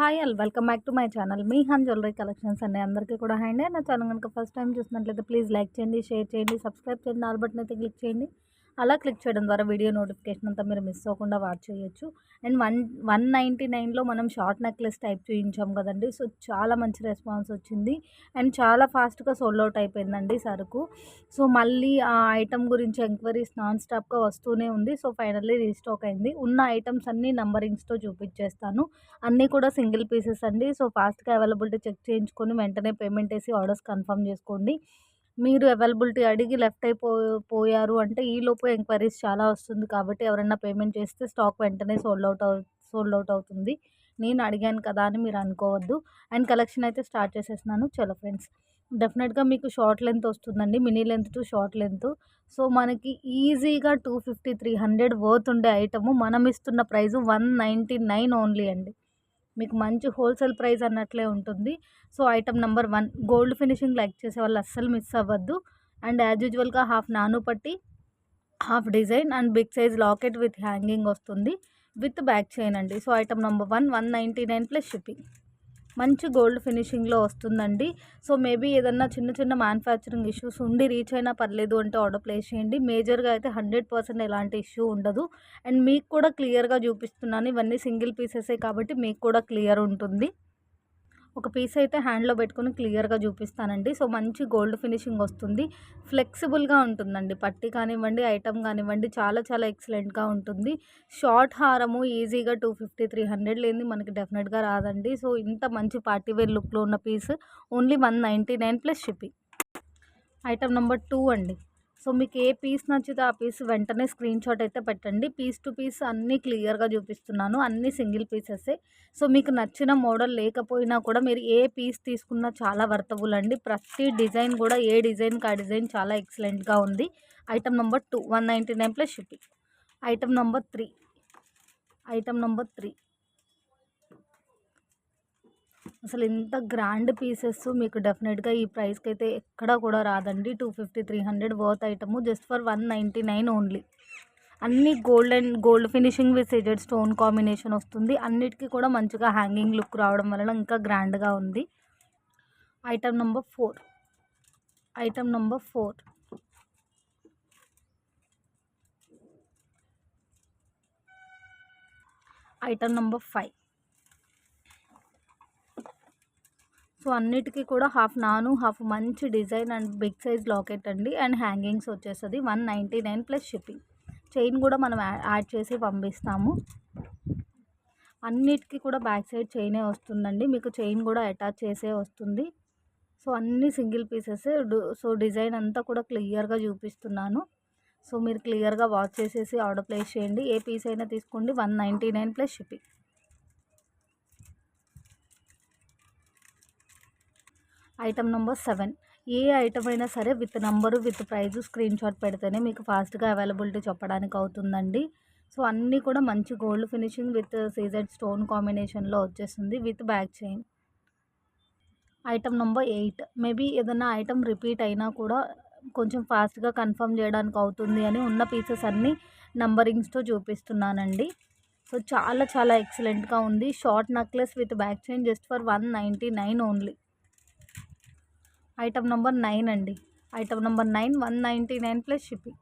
Hi all welcome back to my channel మీ హన్ jewellery collections అండి అందరికీ కూడా హాయ్ నా ఛానల్ కనుక ఫస్ట్ టైం చూసినట్లయితే ప్లీజ్ లైక్ చేయండి షేర్ చేయండి సబ్స్క్రైబ్ చేయండి ఆల్ బటన్ అయితే క్లిక్ చేయండి. అలా క్లిక్ చేయడం ద్వారా వీడియో నోటిఫికేషన్ అంతా మీరు మిస్ అవ్వకుండా వాచ్ చేయొచ్చు. అండ్ వన్ వన్ నైంటీ నైన్లో మనం షార్ట్ నెక్లెస్ టైప్ చూపించాం కదండి. సో చాలా మంచి రెస్పాన్స్ వచ్చింది. అండ్ చాలా ఫాస్ట్గా సోల్డ్ అవుట్ అయిపోయిందండి సరుకు. సో మళ్ళీ ఆ ఐటమ్ గురించి ఎంక్వైరీస్ నాన్ స్టాప్గా వస్తూనే ఉంది. సో ఫైనల్లీ రీస్టాక్ అయింది. ఉన్న ఐటమ్స్ అన్నీ నంబరింగ్స్తో చూపించేస్తాను. అన్నీ కూడా సింగిల్ పీసెస్ అండి. సో ఫాస్ట్గా అవైలబిలిటీ చెక్ చేయించుకొని వెంటనే పేమెంట్ వేసి ఆర్డర్స్ కన్ఫర్మ్ చేసుకోండి. మీరు అవైలబిలిటీ అడిగి లెఫ్ట్ అయిపో పోయారు అంటే ఈలోపు ఎంక్వైరీస్ చాలా వస్తుంది కాబట్టి ఎవరైనా పేమెంట్ చేస్తే స్టాక్ వెంటనే సోల్డ్ అవుట్ అవు సోల్డ్ అవుట్ అవుతుంది. నేను అడిగాను కదా అని మీరు అనుకోవద్దు. అండ్ కలెక్షన్ అయితే స్టార్ట్ చేసేసినాను చలో ఫ్రెండ్స్ డెఫినెట్గా మీకు షార్ట్ లెంత్ వస్తుందండి. Mini length to short length. So మనకి ఈజీగా two fifty three hundred worth ఉండే ఐటము. మనం ఇస్తున్న price one ninety nine only అండి. మీకు మంచి హోల్సేల్ ప్రైస్ అన్నట్లే ఉంటుంది. So item number one gold finishing like చేసే వాళ్ళు అస్సలు మిస్ అవ్వద్దు. అండ్ యాజ్ యూజువల్గా హాఫ్ నాను పట్టి half design and big size locket with hanging వస్తుంది విత్ బ్యాక్ చైన్ అండి. So item number one one ninety nine plus shipping. మంచి గోల్డ్ ఫినిషింగ్లో వస్తుందండి. సో మేబీ ఏదన్నా చిన్న చిన్న మ్యానుఫ్యాక్చరింగ్ ఇష్యూస్ ఉండి రీచ్ అయినా పర్లేదు అంటే ఆర్డర్ ప్లేస్ చేయండి. మేజర్గా అయితే హండ్రెడ్ పర్సెంట్ ఎలాంటి ఇష్యూ ఉండదు. అండ్ మీకు కూడా క్లియర్గా చూపిస్తున్నాను. ఇవన్నీ సింగిల్ పీసెసే కాబట్టి మీకు కూడా క్లియర్ ఉంటుంది. ఒక పీస్ అయితే హ్యాండ్లో పెట్టుకుని క్లియర్గా చూపిస్తానండి. సో మంచి గోల్డ్ ఫినిషింగ్ వస్తుంది. ఫ్లెక్సిబుల్గా ఉంటుందండి. పట్టి కానివ్వండి ఐటమ్ కానివ్వండి చాలా చాలా ఎక్సలెంట్గా ఉంటుంది. షార్ట్ హారము ఈజీగా టూ ఫిఫ్టీ త్రీ హండ్రెడ్ లేని మనకి డెఫినెట్గా రాదండి. సో ఇంత మంచి పార్టీ వేర్ లుక్లో ఉన్న piece only one ninety nine plus shipping. Item number two అండి. సో మీకు ఏ పీస్ నచ్చితే ఆ పీస్ వెంటనే స్క్రీన్ షాట్ అయితే పెట్టండి. పీస్ టు పీస్ అన్నీ క్లియర్గా చూపిస్తున్నాను. అన్నీ సింగిల్ పీసెసే. సో మీకు నచ్చిన మోడల్ లేకపోయినా కూడా మీరు ఏ పీస్ తీసుకున్నా చాలా వర్తబుల్ అండి. ప్రతి డిజైన్ కూడా ఏ డిజైన్కి ఆ డిజైన్ చాలా ఎక్సలెంట్గా ఉంది. Item number two one ninety nine plus shipping. Item number three. Item number three. అసలు ఇంత గ్రాండ్ పీసెస్ మీకు డెఫినెట్గా ఈ ప్రైస్కి అయితే ఎక్కడా కూడా రాదండి. Two fifty three hundred worth item just for one ninety nine only అన్ని gold and gold finishing with CZ stone combination వస్తుంది. అన్నిటికీ కూడా మంచిగా హ్యాంగింగ్ లుక్ రావడం వలన ఇంకా గ్రాండ్గా ఉంది. Item number four item number four item number five so అన్నిటికీ కూడా హాఫ్ నాను హాఫ్ మంచి design and big size locket అండి. అండ్ హ్యాంగింగ్స్ వచ్చేస్తుంది one ninety nine plus shipping. Chain కూడా మనం యాడ్ చేసి పంపిస్తాము. అన్నిటికీ కూడా బ్యాక్ సైడ్ చైనే వస్తుందండి. మీకు చైన్ కూడా అటాచ్ చేసే వస్తుంది. సో అన్ని సింగిల్ పీసెస్ సో డిజైన్ అంతా కూడా క్లియర్గా చూపిస్తున్నాను. సో మీరు క్లియర్గా వాచ్ చేసేసి ఆర్డర్ ప్లేస్ చేయండి. ఏ పీస్ అయినా తీసుకోండి one ninety nine plus shipping. Item number seven. ఏ ఐటమ్ అయినా సరే with number with price screenshot పెడితేనే మీకు ఫాస్ట్గా అవైలబిలిటీ చెప్పడానికి అవుతుందండి. సో అన్నీ కూడా మంచి gold finishing with CZ stone కాంబినేషన్లో వచ్చేస్తుంది with back chain. Item number eight. Maybe ఏదైనా ఐటమ్ రిపీట్ అయినా కూడా కొంచెం ఫాస్ట్గా కన్ఫర్మ్ చేయడానికి అవుతుంది అని ఉన్న పీసెస్ అన్నీ నంబరింగ్స్తో చూపిస్తున్నానండి. సో చాలా చాలా ఎక్సలెంట్గా ఉంది. Short necklace with back chain just for one ninety nine only. Item number nine అండి. Item number nine one ninety nine plus shipping.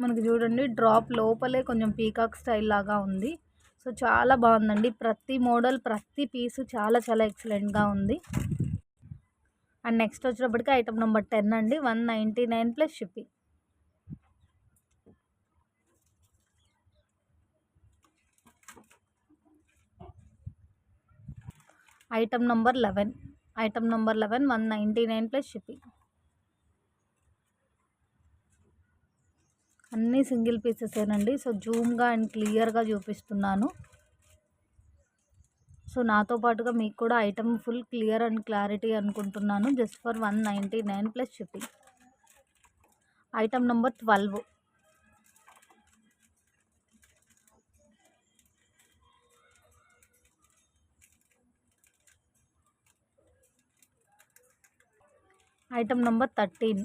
మనకి చూడండి డ్రాప్ లోపలే కొంచెం పీకాక్ స్టైల్ లాగా ఉంది. సో చాలా బాగుందండి. ప్రతి మోడల్ ప్రతి పీసు చాలా చాలా ఎక్సలెంట్గా ఉంది. అండ్ నెక్స్ట్ వచ్చేటప్పటికి ఐటమ్ నెంబర్ టెన్ అండి. One ninety nine plus shipping. Item number eleven item number eleven one ninety nine plus shipping అన్నీ సింగిల్ పీసెసేనండి సో జూమ్గా అండ్ క్లియర్గా చూపిస్తున్నాను. సో నాతో పాటుగా మీకు కూడా item full clear and clarity అనుకుంటున్నాను. Just for one ninety nine plus shipping item number twelve item number thirteen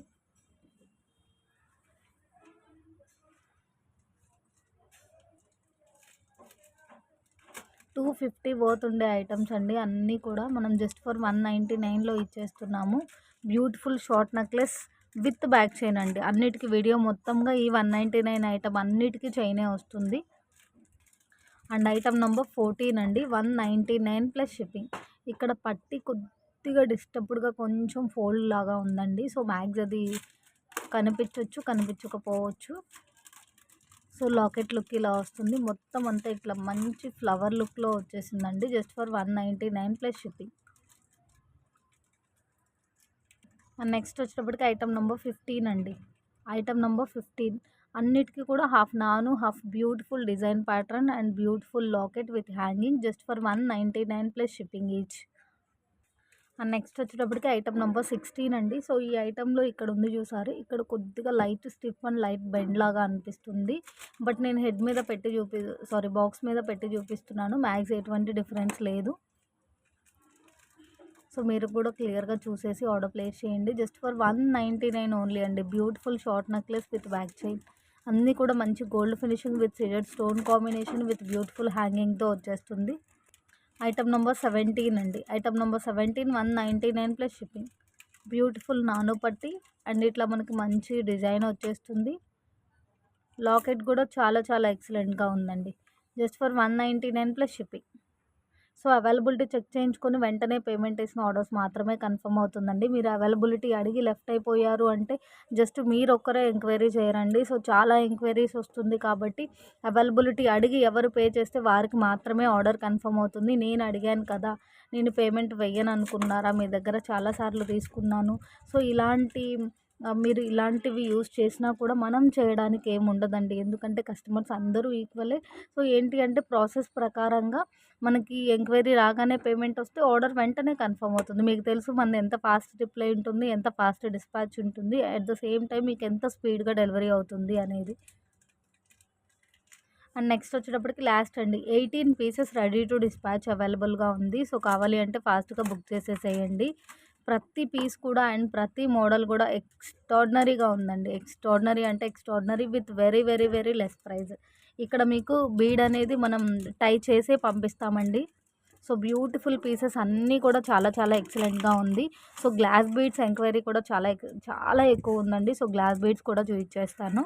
two fifty పోతుండే ఐటమ్స్ అండి. అన్నీ కూడా మనం జస్ట్ ఫర్ వన్ నైంటీ నైన్లో ఇచ్చేస్తున్నాము. Beautiful short necklace with back chain అండి. అన్నిటికీ video మొత్తంగా ఈ వన్ నైంటీ నైన్ ఐటమ్ అన్నిటికీ చైనే వస్తుంది. అండ్ ఐటమ్ నెంబర్ ఫోర్టీన్ అండి. One ninety nine plus shipping ఇక్కడ పట్టి కొద్ది పూర్తిగా డిస్టర్బ్డ్గా కొంచెం ఫోల్డ్ లాగా ఉందండి. సో బ్యాగ్స్ అది కనిపించవచ్చు కనిపించకపోవచ్చు. సో లాకెట్ లుక్ ఇలా వస్తుంది. మొత్తం అంతా ఇట్లా మంచి ఫ్లవర్ లుక్లో వచ్చేసిందండి. Just for one ninety nine plus shipping. Next వచ్చేటప్పటికి ఐటమ్ నెంబర్ ఫిఫ్టీన్ అండి. Item number fifteen. అన్నిటికీ కూడా హాఫ్ నాను half beautiful design pattern and beautiful locket with hanging just for one ninety nine plus shipping each. And next వచ్చేటప్పటికి item number sixteen అండి. So ఈ ఐటెంలో ఇక్కడ ఉంది చూసారు. ఇక్కడ కొద్దిగా light stiff and light bend లాగా అనిపిస్తుంది. బట్ నేను హెడ్ మీద పెట్టి చూపి సారీ బాక్స్ మీద పెట్టి చూపిస్తున్నాను. మ్యాక్స్ ఎటువంటి డిఫరెన్స్ లేదు. సో మీరు కూడా క్లియర్గా చూసేసి ఆర్డర్ ప్లేస్ చేయండి. Just for one ninety nine only అండి. Beautiful short necklace with back chain. అన్నీ కూడా మంచి gold finishing with CZ stone combination with beautiful హ్యాంగింగ్తో వచ్చేస్తుంది. ఐటమ్ నెంబర్ సెవెంటీన్ అండి. Item number seventeen one ninety nine plus shipping. Beautiful నాను పట్టి and ఇట్లా మనకి మంచి డిజైన్ వచ్చేస్తుంది. లాకెట్ కూడా చాలా చాలా ఎక్సలెంట్గా ఉందండి. Just for one ninety nine plus shipping. So availability check చేయించుకొని వెంటనే పేమెంట్ వేసిన ఆర్డర్స్ మాత్రమే కన్ఫర్మ్ అవుతుందండి. మీరు అవైలబిలిటీ అడిగి లెఫ్ట్ అయిపోయారు అంటే జస్ట్ మీరు ఒక్కరే ఎంక్వైరీ చేయరండి. సో చాలా ఎంక్వైరీస్ వస్తుంది కాబట్టి అవైలబిలిటీ అడిగి ఎవరు పే చేస్తే వారికి మాత్రమే ఆర్డర్ కన్ఫర్మ్ అవుతుంది. నేను అడిగాను కదా నేను పేమెంట్ వెయ్యను అనుకున్నారా మీ దగ్గర చాలాసార్లు తీసుకున్నాను. సో ఇలాంటి మీరు ఇలాంటివి యూస్ చేసినా కూడా మనం చేయడానికి ఏమి ఉండదండి. ఎందుకంటే కస్టమర్స్ అందరూ ఈక్వలే. సో ఏంటి అంటే ప్రాసెస్ ప్రకారంగా మనకి ఎంక్వైరీ రాగానే పేమెంట్ వస్తే ఆర్డర్ వెంటనే కన్ఫర్మ్ అవుతుంది. మీకు తెలుసు మన ఎంత ఫాస్ట్ రిప్లై ఉంటుంది ఎంత ఫాస్ట్ డిస్పాచ్ ఉంటుంది అట్ ద సేమ్ టైం మీకు ఎంత స్పీడ్గా డెలివరీ అవుతుంది అనేది. అండ్ నెక్స్ట్ వచ్చేటప్పటికి లాస్ట్ అండి. Eighteen pieces ready to dispatch అవైలబుల్గా ఉంది. సో కావాలి అంటే ఫాస్ట్గా బుక్ చేసేసేయండి. ప్రతి పీస్ కూడా అండ్ ప్రతి మోడల్ కూడా ఎక్స్ట్రాడినరీగా ఉందండి. ఎక్స్ట్రాడినరీ అంటే extraordinary with very very very less price ఇక్కడ మీకు బీడ్ అనేది మనం టై చేసే పంపిస్తామండి. సో బ్యూటిఫుల్ పీసెస్ అన్నీ కూడా చాలా చాలా ఎక్సలెంట్గా ఉంది. సో గ్లాస్ బీడ్స్ ఎంక్వైరీ కూడా చాలా చాలా ఎక్కువ ఉందండి. సో గ్లాస్ బీడ్స్ కూడా చూపించేస్తాను.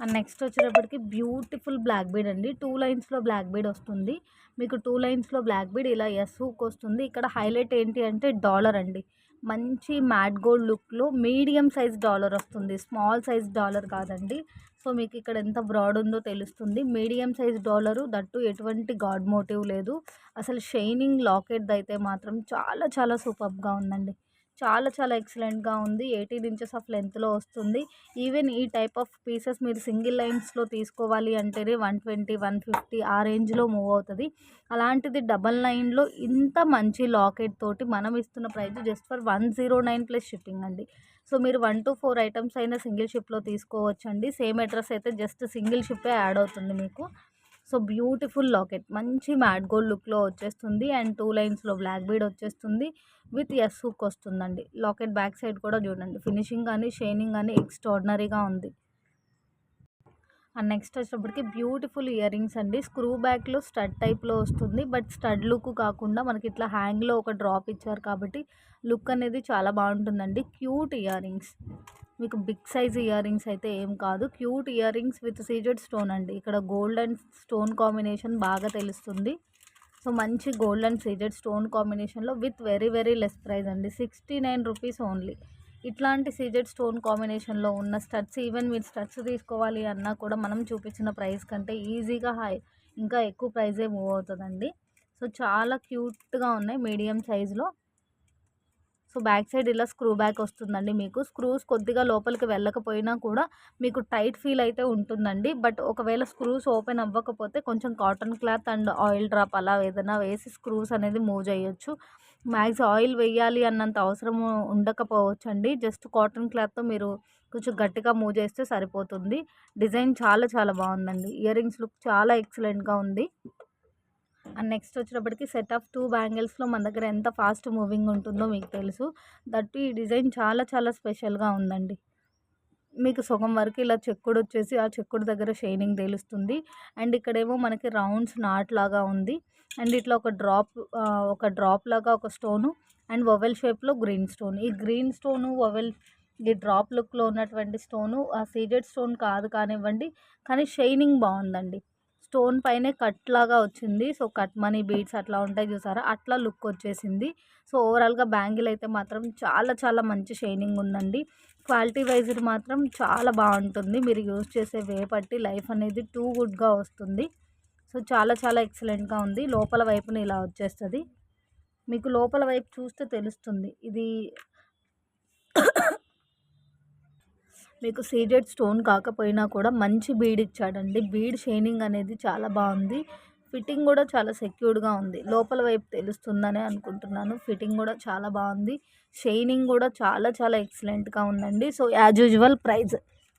అండ్ నెక్స్ట్ వచ్చేటప్పటికి బ్యూటిఫుల్ బ్లాక్ బీడ్ అండి. టూ లైన్స్లో బ్లాక్ బీడ్ వస్తుంది. మీకు టూ లైన్స్లో బ్లాక్ బీడ్ ఇలా ఎస్ హూక్ వస్తుంది. ఇక్కడ హైలైట్ ఏంటి అంటే డాలర్ అండి. మంచి మ్యాట్ గోల్డ్ లుక్లో మీడియం సైజ్ డాలర్ వస్తుంది. స్మాల్ సైజ్ డాలర్ కాదండి. సో మీకు ఇక్కడ ఎంత బ్రాడ్ ఉందో తెలుస్తుంది. మీడియం సైజ్ డాలరు దట్టు ఎటువంటి గాడ్ మోటివ్ లేదు. అసలు షైనింగ్ లాకెట్ అయితే మాత్రం చాలా చాలా సూపర్గా ఉందండి. చాలా చాలా ఎక్సలెంట్గా ఉంది. ఎయిటీన్ ఇంచెస్ ఆఫ్ లెంత్లో వస్తుంది. ఈవెన్ ఈ టైప్ ఆఫ్ పీసెస్ మీరు సింగిల్ లైన్స్లో తీసుకోవాలి అంటేనే వన్ ట్వంటీ వన్ ఫిఫ్టీ ఆ రేంజ్లో మూవ్ అవుతుంది. అలాంటిది డబల్ నైన్లో ఇంత మంచి లాకెట్ తోటి మనం ఇస్తున్న price just for one zero nine plus shipping అండి. సో మీరు వన్ టు ఫోర్ ఐటమ్స్ అయినా సింగిల్ షిప్లో తీసుకోవచ్చండి. సేమ్ అడ్రస్ అయితే జస్ట్ సింగిల్ షిప్పే యాడ్ అవుతుంది మీకు. So beautiful locket. మంచి మ్యాట్ గోల్డ్ లుక్లో వచ్చేస్తుంది. అండ్ టూ లైన్స్లో బ్లాక్ బీడ్ వచ్చేస్తుంది. విత్ ఎస్ హుక్ వస్తుందండి. లాకెట్ బ్యాక్ సైడ్ కూడా చూడండి. ఫినిషింగ్ కానీ షైనింగ్ కానీ ఎక్స్ట్రాడినరీగా ఉంది. అండ్ నెక్స్ట్ వచ్చేటప్పటికి బ్యూటిఫుల్ ఇయర్ రింగ్స్ అండి. స్క్రూ బ్యాక్లో స్టడ్ టైప్లో వస్తుంది. బట్ స్టడ్ లుక్ కాకుండా మనకి ఇట్లా హ్యాంగ్లో ఒక డ్రాప్ ఇచ్చారు కాబట్టి లుక్ అనేది చాలా బాగుంటుందండి. క్యూట్ ఇయర్ రింగ్స్ మీకు బిగ్ సైజ్ ఇయర్ రింగ్స్ అయితే ఏం కాదు. Cute earrings with CZ stone అండి. ఇక్కడ గోల్డ్ అండ్ స్టోన్ కాంబినేషన్ బాగా తెలుస్తుంది. సో మంచి గోల్డ్ అండ్ సీజెడ్ స్టోన్ కాంబినేషన్లో with very very less price అండి. Sixty nine rupees only. ఇట్లాంటి సీజెడ్ స్టోన్ కాంబినేషన్లో ఉన్న స్టడ్స్ ఈవెన్ మీరు స్టడ్స్ తీసుకోవాలి అన్నా కూడా మనం చూపించిన ప్రైస్ కంటే ఈజీగా హై ఇంకా ఎక్కువ ప్రైజే మూవ్ అవుతుందండి. సో చాలా క్యూట్గా ఉన్నాయి మీడియం సైజులో. సో బ్యాక్ సైడ్ ఇలా స్క్రూ బ్యాక్ వస్తుందండి మీకు. స్క్రూస్ కొద్దిగా లోపలికి వెళ్ళకపోయినా కూడా మీకు టైట్ ఫీల్ అయితే ఉంటుందండి. బట్ ఒకవేళ స్క్రూస్ ఓపెన్ అవ్వకపోతే కొంచెం cotton cloth and oil drop అలా ఏదైనా వేసి స్క్రూస్ అనేది మూవ్ చేయొచ్చు. మ్యాక్స్ ఆయిల్ వేయాలి అన్నంత అవసరం ఉండకపోవచ్చు అండి జస్ట్ కాటన్ క్లాత్తో మీరు కొంచెం గట్టిగా మూవ్ చేస్తే సరిపోతుంది. డిజైన్ చాలా చాలా బాగుందండి. ఇయర్ రింగ్స్ లుక్ చాలా ఎక్సలెంట్గా ఉంది. అండ్ నెక్స్ట్ వచ్చేటప్పటికి సెట్ ఆఫ్ టూ బ్యాంగిల్స్లో మన దగ్గర ఎంత ఫాస్ట్ మూవింగ్ ఉంటుందో మీకు తెలుసు. దట్ ఈ డిజైన్ చాలా చాలా స్పెషల్గా ఉందండి. మీకు సగం వరకు ఇలా చెక్కుడు వచ్చేసి ఆ చెక్కుడు దగ్గర షైనింగ్ తెలుస్తుంది. అండ్ ఇక్కడేమో మనకి రౌండ్స్ నాట్ లాగా ఉంది. అండ్ ఇట్లా ఒక డ్రాప్ ఒక డ్రాప్ లాగా ఒక స్టోను అండ్ ఒవెల్ షేప్లో గ్రీన్ స్టోన్. ఈ గ్రీన్ స్టోను ఒవెల్ ఈ డ్రాప్ లుక్లో ఉన్నటువంటి స్టోను ఆ సీజెడ్ స్టోన్ కాదు కానివ్వండి కానీ షైనింగ్ బాగుందండి. స్టోన్ పైనే కట్ లాగా వచ్చింది. సో కట్ మనీ బీడ్స్ అట్లా ఉంటాయి చూసారా? అట్లా లుక్ వచ్చేసింది. సో ఓవరాల్గా బ్యాంగిల్ అయితే మాత్రం చాలా చాలా మంచి షైనింగ్ ఉందండి. క్వాలిటీ వైజ్ మాత్రం చాలా బాగుంటుంది. మీరు యూజ్ చేసే వే లైఫ్ అనేది టూ గుడ్గా వస్తుంది. సో చాలా చాలా ఎక్సలెంట్గా ఉంది. లోపల వైపున ఇలా వచ్చేస్తుంది. మీకు లోపల వైపు చూస్తే తెలుస్తుంది. ఇది మీకు సీజెడ్ స్టోన్ కాకపోయినా కూడా మంచి బీడ్ ఇచ్చాడండి. బీడ్ షైనింగ్ అనేది చాలా బాగుంది. ఫిట్టింగ్ కూడా చాలా సెక్యూర్డ్గా ఉంది. లోపల వైపు తెలుస్తుందని అనుకుంటున్నాను. ఫిట్టింగ్ కూడా చాలా బాగుంది. షైనింగ్ కూడా చాలా చాలా ఎక్సలెంట్గా ఉందండి. So as usual price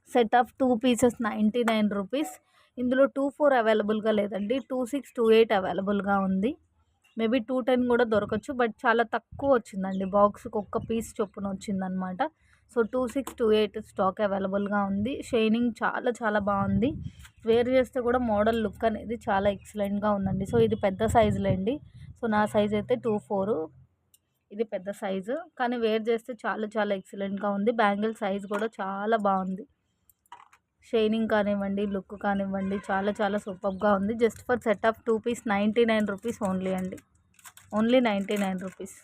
set of two pieces ninety nine rupees. ఇందులో టూ ఫోర్ అవైలబుల్గా లేదండి. టూ సిక్స్ టూ ఎయిట్ అవైలబుల్గా ఉంది. మేబీ టూ టెన్ కూడా దొరకచ్చు. బట్ చాలా తక్కువ వచ్చిందండి. బాక్స్కి ఒక్క పీస్ చొప్పున వచ్చిందనమాట. So two six two eight stock అవైలబుల్గా ఉంది. షైనింగ్ చాలా చాలా బాగుంది. వేర్ చేస్తే కూడా మోడల్ లుక్ అనేది చాలా ఎక్సలెంట్గా ఉందండి. సో ఇది పెద్ద సైజులేండి సో నా సైజ్ అయితే టూ ఫోర్. ఇది పెద్ద సైజు. కానీ వేర్ చేస్తే చాలా చాలా ఎక్సలెంట్గా ఉంది. బ్యాంగిల్ సైజ్ కూడా చాలా బాగుంది. షైనింగ్ కానివ్వండి లుక్ కానివ్వండి చాలా చాలా సూపర్గా ఉంది. Just for set of two piece ninety nine rupees only అండి. Only ninety nine rupees.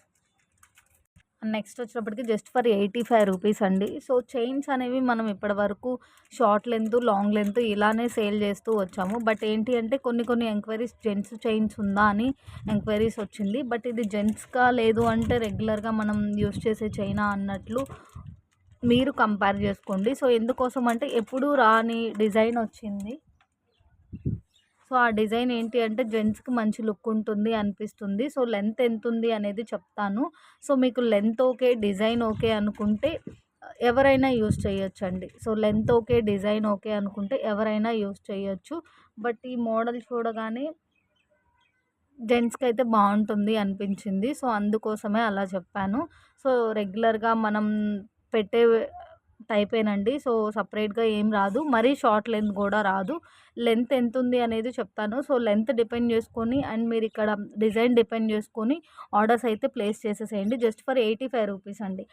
Next వచ్చినప్పటికి just for eighty five rupees అండి. సో చైన్స్ అనేవి మనం ఇప్పటి వరకు షార్ట్ లెంత్ లాంగ్ లెంత్ ఇలానే సేల్ చేస్తూ వచ్చాము. బట్ ఏంటి అంటే కొన్ని కొన్ని ఎంక్వైరీస్ జెంట్స్ చైన్స్ ఉందా అని ఎంక్వైరీస్ వచ్చింది. బట్ ఇది జెంట్స్గా లేదు అంటే రెగ్యులర్గా మనం యూస్ చేసే చైనా అన్నట్లు మీరు కంపేర్ చేసుకోండి. సో ఎందుకోసం అంటే ఎప్పుడూ రాని డిజైన్ వచ్చింది. సో ఆ డిజైన్ ఏంటి అంటే జెంట్స్కి మంచి లుక్ ఉంటుంది అనిపిస్తుంది. సో లెంత్ ఎంత ఉంది అనేది చెప్తాను. సో మీకు లెంత్ ఓకే డిజైన్ ఓకే అనుకుంటే ఎవరైనా యూస్ చేయొచ్చు అండి so length okay design okay అనుకుంటే ఎవరైనా యూస్ చేయొచ్చు. బట్ ఈ మోడల్ చూడగానే జెంట్స్కి అయితే బాగుంటుంది అనిపించింది. సో అందుకోసమే అలా చెప్పాను. సో రెగ్యులర్గా మనం పెట్టే టైపేనండి సో సపరేట్గా ఏం రాదు. మరీ షార్ట్ లెంత్ కూడా రాదు. లెంత్ ఎంత ఉంది అనేది చెప్తాను. సో లెంత్ డిపెండ్ చేసుకొని అండ్ మీరు ఇక్కడ డిజైన్ డిపెండ్ చేసుకొని ఆర్డర్స్ అయితే ప్లేస్ చేసేసేయండి. Just for eighty five rupees అండి.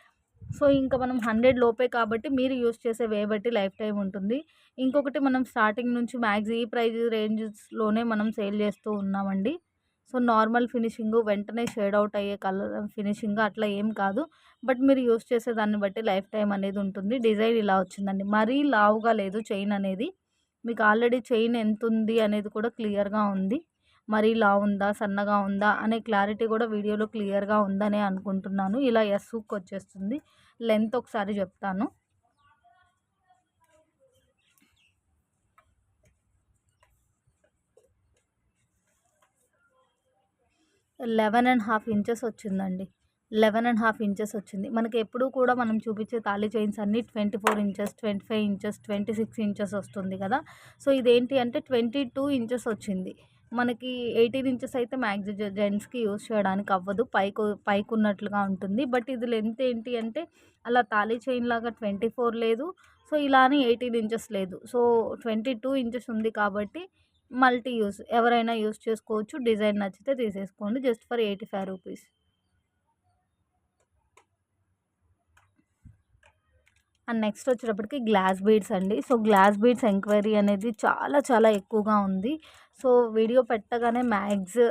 సో ఇంకా మనం హండ్రెడ్ లోపే కాబట్టి మీరు యూస్ చేసే వే బట్టి లైఫ్ టైం ఉంటుంది. ఇంకొకటి మనం స్టార్టింగ్ నుంచి మ్యాక్స్ ఈ ప్రైజ్ రేంజెస్లోనే మనం సేల్ చేస్తూ ఉన్నామండి. సో నార్మల్ ఫినిషింగ్ వెంటనే షేడ్ అవుట్ అయ్యే కలర్ ఫినిషింగ్ అట్లా ఏం కాదు. బట్ మీరు యూస్ చేసే దాన్ని బట్టి లైఫ్ టైం అనేది ఉంటుంది. డిజైన్ ఇలా వచ్చిందండి. మరీ లావుగా లేదు చైన్ అనేది. మీకు ఆల్రెడీ చైన్ ఎంత ఉంది అనేది కూడా క్లియర్గా ఉంది. మరీ లా ఉందా సన్నగా ఉందా అనే క్లారిటీ కూడా వీడియోలో క్లియర్గా ఉందనే అనుకుంటున్నాను. ఇలా ఎస్ హుక్ వచ్చేస్తుంది. లెంత్ ఒకసారి చెప్తాను. లెవెన్ అండ్ హాఫ్ ఇంచెస్ వచ్చిందండి. లెవెన్ అండ్ హాఫ్ ఇంచెస్ వచ్చింది. మనకి ఎప్పుడూ కూడా మనం చూపించే తాళీ చైన్స్ అన్నీ twenty four inches twenty five inches twenty six inches వస్తుంది కదా. సో ఇదేంటి అంటే ట్వంటీ టూ ఇంచెస్ వచ్చింది. మనకి ఎయిటీన్ ఇంచెస్ అయితే మ్యాక్సి జెంట్స్కి యూస్ చేయడానికి అవ్వదు. పైకు పైకి ఉన్నట్లుగా ఉంటుంది. బట్ ఇది లెంత్ ఏంటి అంటే అలా తాళీ చైన్ లాగా ట్వంటీ ఫోర్ లేదు. సో ఇలానే ఎయిటీన్ ఇంచెస్ లేదు. సో ట్వంటీ టూ ఇంచెస్ ఉంది కాబట్టి మల్టీ యూస్ ఎవరైనా యూస్ చేసుకోవచ్చు. డిజైన్ నచ్చితే తీసేసుకోండి. Just for eighty five rupees. And next వచ్చేటప్పటికి గ్లాస్ బీడ్స్ అండి. సో గ్లాస్ బీడ్స్ ఎంక్వైరీ అనేది చాలా చాలా ఎక్కువగా ఉంది. సో వీడియో పెట్టగానే మ్యాక్స్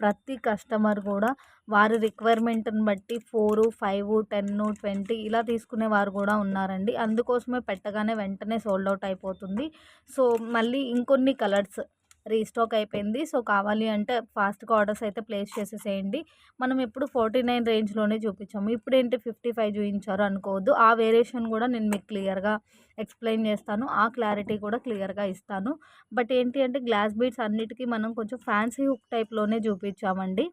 ప్రతి కస్టమర్ కూడా వారి రిక్వైర్మెంట్ని బట్టి ఫోర్ ఫైవ్ టెన్ ట్వంటీ ఇలా తీసుకునే వారు కూడా ఉన్నారండి. అందుకోసమే పెట్టగానే వెంటనే సోల్డ్ అవుట్ అయిపోతుంది. సో మళ్ళీ ఇంకొన్ని కలర్స్ రీస్టాక్ అయిపోయింది. సో కావాలి అంటే ఫాస్ట్గా ఆర్డర్స్ అయితే ప్లేస్ చేసేసేయండి. మనం ఎప్పుడు ఫార్టీ నైన్ రేంజ్లోనే చూపించాము. ఇప్పుడు ఏంటి ఫిఫ్టీ ఫైవ్ చూపించారు అనుకోవద్దు. ఆ వేరియేషన్ కూడా నేను మీకు క్లియర్గా ఎక్స్ప్లెయిన్ చేస్తాను. ఆ క్లారిటీ కూడా క్లియర్గా ఇస్తాను. బట్ ఏంటి అంటే గ్లాస్ బీడ్స్ అన్నిటికీ మనం కొంచెం ఫ్యాన్సీ హుక్ టైప్లోనే చూపించామండి.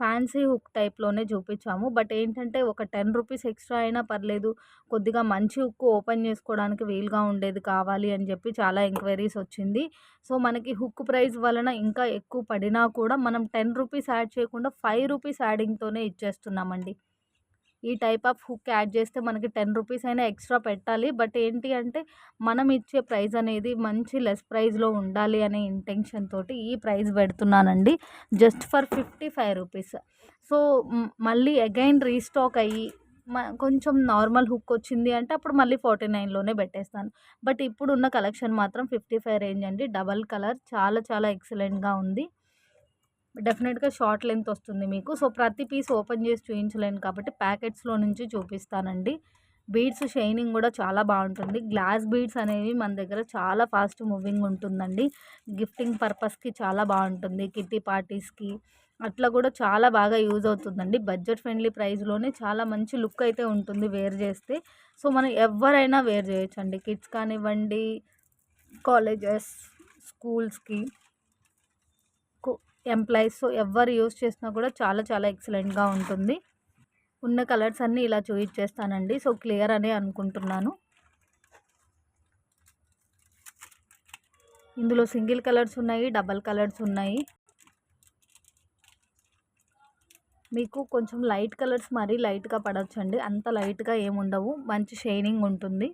ఫ్యాన్సీ హుక్ టైప్లోనే చూపించాము. బట్ ఏంటంటే ఒక టెన్ రూపీస్ ఎక్స్ట్రా అయినా పర్లేదు. కొద్దిగా మంచి హుక్ ఓపెన్ చేసుకోవడానికి వీలుగా ఉండేది కావాలి అని చెప్పి చాలా ఎంక్వైరీస్ వచ్చింది. సో మనకి హుక్ ప్రైస్ వలన ఇంకా ఎక్కువ పడినా కూడా మనం టెన్ రూపీస్ యాడ్ చేయకుండా ఫైవ్ రూపీస్ యాడింగ్తోనే ఇచ్చేస్తున్నామండి. ఈ టైప్ ఆఫ్ హుక్ యాడ్ చేస్తే మనకి టెన్ రూపీస్ అయినా ఎక్స్ట్రా పెట్టాలి. బట్ ఏంటి అంటే మనం ఇచ్చే ప్రైస్ అనేది మంచి లెస్ ప్రైస్లో ఉండాలి అనే ఇంటెన్షన్ తోటి ఈ ప్రైస్ పెడుతున్నానండి. Just for fifty five rupees. So మళ్ళీ అగైన్ రీస్టాక్ అయ్యి కొంచెం నార్మల్ హుక్ వచ్చింది అంటే అప్పుడు మళ్ళీ ఫార్టీ నైన్లోనే పెట్టేస్తాను. బట్ ఇప్పుడున్న కలెక్షన్ మాత్రం ఫిఫ్టీ ఫైవ్ రేంజ్ అండి. డబల్ కలర్ చాలా చాలా ఎక్సలెంట్గా ఉంది. డెఫినెట్గా షార్ట్ లెంత్ వస్తుంది మీకు. సో ప్రతి పీస్ ఓపెన్ చేసి చూపించలేను కాబట్టి ప్యాకెట్స్లో నుంచి చూపిస్తానండి. బీడ్స్ షైనింగ్ కూడా చాలా బాగుంటుంది. గ్లాస్ బీడ్స్ అనేవి మన దగ్గర చాలా ఫాస్ట్ మూవింగ్ ఉంటుందండి. గిఫ్టింగ్ పర్పస్కి చాలా బాగుంటుంది. కిట్టి పార్టీస్కి అట్లా కూడా చాలా బాగా యూజ్ అవుతుందండి. బడ్జెట్ ఫ్రెండ్లీ ప్రైస్లోనే చాలా మంచి లుక్ అయితే ఉంటుంది వేర్ చేస్తే. సో మనం ఎవరైనా వేర్ చేయొచ్చండి. కిడ్స్ కానివ్వండి కాలేజెస్ స్కూల్స్కి ఎంప్లాయీస్ సో ఎవరు యూస్ చేసినా కూడా చాలా చాలా ఎక్సలెంట్గా ఉంటుంది. ఉన్న కలర్స్ అన్నీ ఇలా చూపించేస్తానండి సో క్లియర్ అనే అనుకుంటున్నాను. ఇందులో సింగిల్ కలర్స్ ఉన్నాయి డబల్ కలర్స్ ఉన్నాయి. మీకు కొంచెం లైట్ కలర్స్ మరీ లైట్గా పడవచ్చండి అంత లైట్గా ఏముండవు. మంచి షైనింగ్ ఉంటుంది.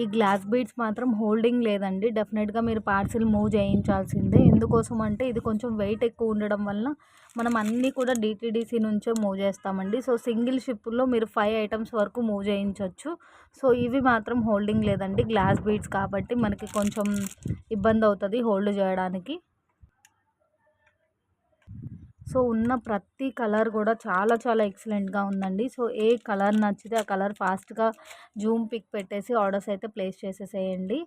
ఈ గ్లాస్ బీడ్స్ మాత్రం హోల్డింగ్ లేదండి. డెఫినెట్గా మీరు పార్సిల్ మూవ్ చేయించాల్సిందే. ఎందుకోసం అంటే ఇది కొంచెం వెయిట్ ఎక్కువ ఉండడం వలన మనం అన్నీ కూడా డిటీడీసీ నుంచే మూవ్ చేస్తామండి. సో సింగిల్ షిప్లో మీరు ఫైవ్ ఐటమ్స్ వరకు మూవ్ చేయించవచ్చు సో ఇవి మాత్రం హోల్డింగ్ లేదండి. గ్లాస్ బీడ్స్ కాబట్టి మనకి కొంచెం ఇబ్బంది అవుతుంది హోల్డ్ చేయడానికి. సో ఉన్న ప్రతి కలర్ కూడా చాలా చాలా ఎక్సలెంట్గా ఉందండి. సో ఏ కలర్ నచ్చితే ఆ కలర్ ఫాస్ట్గా జూమ్ పిక్ పెట్టేసి ఆర్డర్స్ అయితే ప్లేస్ చేసేసేయండి.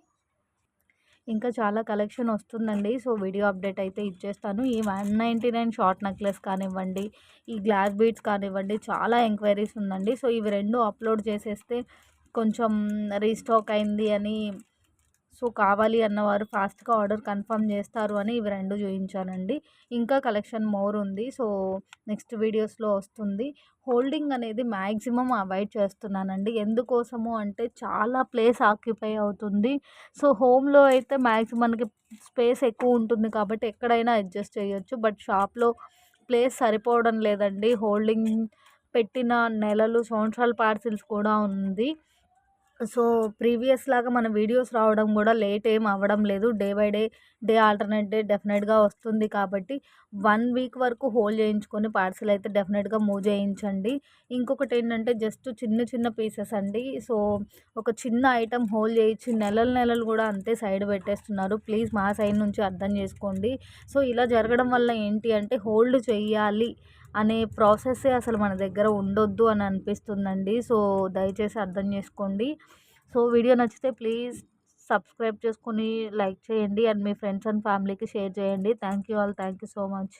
ఇంకా చాలా కలెక్షన్ వస్తుందండి. సో వీడియో అప్డేట్ అయితే ఇచ్చేస్తాను. ఈ one ninety nine short necklace కానివ్వండి ఈ గ్లాస్ బీడ్స్ కానివ్వండి చాలా ఎంక్వైరీస్ ఉందండి. సో ఇవి రెండు అప్లోడ్ చేసేస్తే కొంచెం రీస్టాక్ అయింది అని సో కావాలి అన్నవారు ఫాస్ట్గా ఆర్డర్ కన్ఫర్మ్ చేస్తారు అని ఇవి రెండు చూపించానండి ఇంకా కలెక్షన్ మోర్ ఉంది. సో నెక్స్ట్ వీడియోస్లో వస్తుంది. హోల్డింగ్ అనేది మ్యాక్సిమం అవాయిడ్ చేస్తున్నానండి. ఎందుకోసము అంటే చాలా ప్లేస్ ఆక్యుపై అవుతుంది. సో హోమ్లో అయితే మ్యాక్సిమం మనకి స్పేస్ ఎక్కువ ఉంటుంది కాబట్టి ఎక్కడైనా అడ్జస్ట్ చేయొచ్చు. బట్ షాప్లో ప్లేస్ సరిపోవడం లేదండి. హోల్డింగ్ పెట్టిన నెలలు సంవత్సరాల పార్సిల్స్ కూడా ఉంది. సో ప్రీవియస్ లాగా మన వీడియోస్ రావడం కూడా లేట్ ఏం అవ్వడం లేదు. Day by day day alternate day డెఫినెట్గా వస్తుంది కాబట్టి వన్ వీక్ వరకు హోల్డ్ చేయించుకొని పార్సల్ అయితే డెఫినెట్గా మూవ్ చేయించండి. ఇంకొకటి ఏంటంటే జస్ట్ చిన్న చిన్న పీసెస్ అండి. సో ఒక చిన్న ఐటెం హోల్డ్ చేయించి నెలలు నెలలు కూడా అంతే సైడ్ పెట్టేస్తున్నారు. ప్లీజ్ మా సైడ్ నుంచి అర్థం చేసుకోండి. సో ఇలా జరగడం వల్ల ఏంటి అంటే హోల్డ్ చేయాలి. అనే ప్రాసెస్సే అసలు మన దగ్గర ఉండొద్దు అని అనిపిస్తుందండి. సో దయచేసి అర్థం చేసుకోండి. సో వీడియో నచ్చితే ప్లీజ్ సబ్స్క్రైబ్ చేసుకొని లైక్ చేయండి. అండ్ మీ ఫ్రెండ్స్ అండ్ ఫ్యామిలీకి షేర్ చేయండి. Thank you all. Thank you so much.